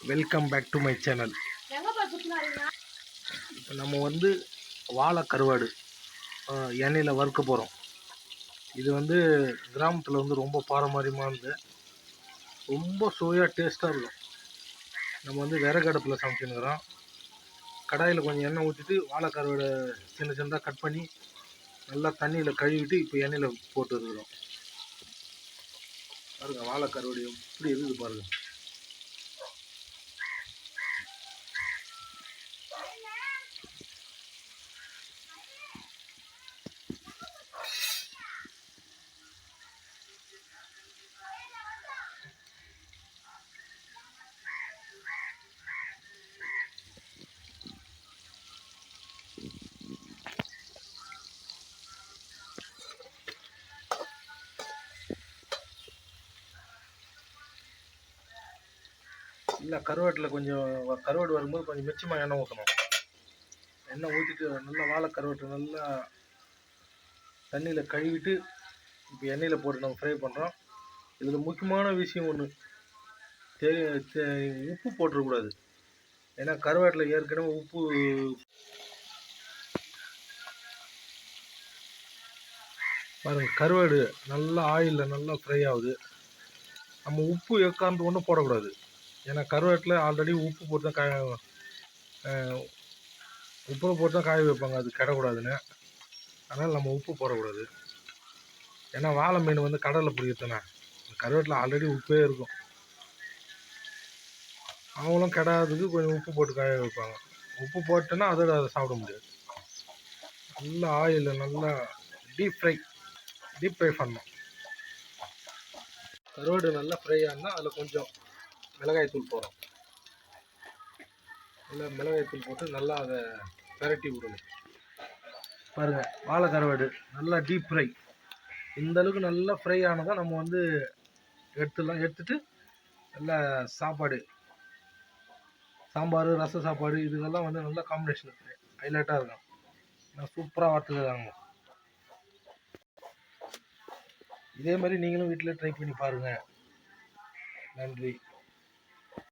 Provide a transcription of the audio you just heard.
Welcome back to my channel இப்போ நம்ம வந்து வாழை கருவாடு எண்ணெயில் வறுக்க போகிறோம் இது வந்து கிராமத்தில் வந்து ரொம்ப பாரம்பரியமானது ரொம்ப சுவையாக டேஸ்ட்டாக இருக்கும். நம்ம வந்து விறகு அடுப்பில் சமைச்சுன்னுக்குறோம். கடாயில் கொஞ்சம் எண்ணெய் ஊற்றிட்டு வாழை கருவாடை சின்ன சின்னதாக கட் பண்ணி நல்லா தண்ணியில் கழுவிட்டு இப்போ எண்ணெயில் போட்டு இருக்கிறோம் பாருங்க வாழை கருவாடு எப்படி இருக்குது பாருங்க. இல்லை கருவாட்டில் கொஞ்சம் கருவாடு வரும்போது கொஞ்சம் மிச்சமாக எண்ணெய் ஊற்றணும் எண்ணெய் ஊற்றிட்டு நல்லா வாழை கருவாட்டை நல்லா தண்ணியில் கழுவிட்டு இப்போ எண்ணெயில் போட்டு நம்ம ஃப்ரை பண்ணுறோம் இதில் முக்கியமான விஷயம் ஒன்று தே உப்பு போட்டுறக்கூடாது. ஏன்னா கருவாட்டில் ஏற்கனவே உப்பு பாருங்க கருவாடு நல்லா ஆயிலில் நல்லா ஃப்ரை ஆகுது. நம்ம உப்பு எக்காந்து ஒன்றும் போடக்கூடாது. ஏன்னா கருவேட்டில் ஆல்ரெடி உப்பு போட்டு தான் காய உப்பு போட்டு தான் காய வைப்பாங்க. அது கிடக்கூடாதுன்னு. அதனால் நம்ம உப்பு போடக்கூடாது. ஏன்னா வாழை மீன் வந்து கடலில் பிடிக்கிறதுனா கருவேட்டில் ஆல்ரெடி உப்பே இருக்கும். அவங்களும் கெடாததுக்கு கொஞ்சம் உப்பு போட்டு காய வைப்பாங்க. உப்பு போட்டோன்னா அதோட அதை சாப்பிட முடியாது. நல்லா ஆயிலில் நல்லா டீப் ஃப்ரை டீப் ஃப்ரை பண்ணணும். கருவாடு நல்லா ஃப்ரை ஆனால் அதில் கொஞ்சம் மிளகாய் தூள் போடுறோம் நல்லா மிளகாய் தூள் போட்டு நல்லா அதை பெரட்டி விடணும். பாருங்கள் வாழை கருவாடு நல்லா டீப் ஃப்ரை இந்த அளவுக்கு நல்லா ஃப்ரை ஆனதான் நம்ம வந்து எடுத்துடலாம். எடுத்துட்டு நல்லா சாப்பாடு சாம்பார் ரச சாப்பாடு இதுக்கெல்லாம் வந்து நல்லா காம்பினேஷன் இருக்குது ஹைலைட்டாக இருக்கும் நான் சூப்பராக வறுத்துக்கிறாங்க இதே மாதிரி நீங்களும் வீட்டில் ட்ரை பண்ணி பாருங்கள் நன்றி.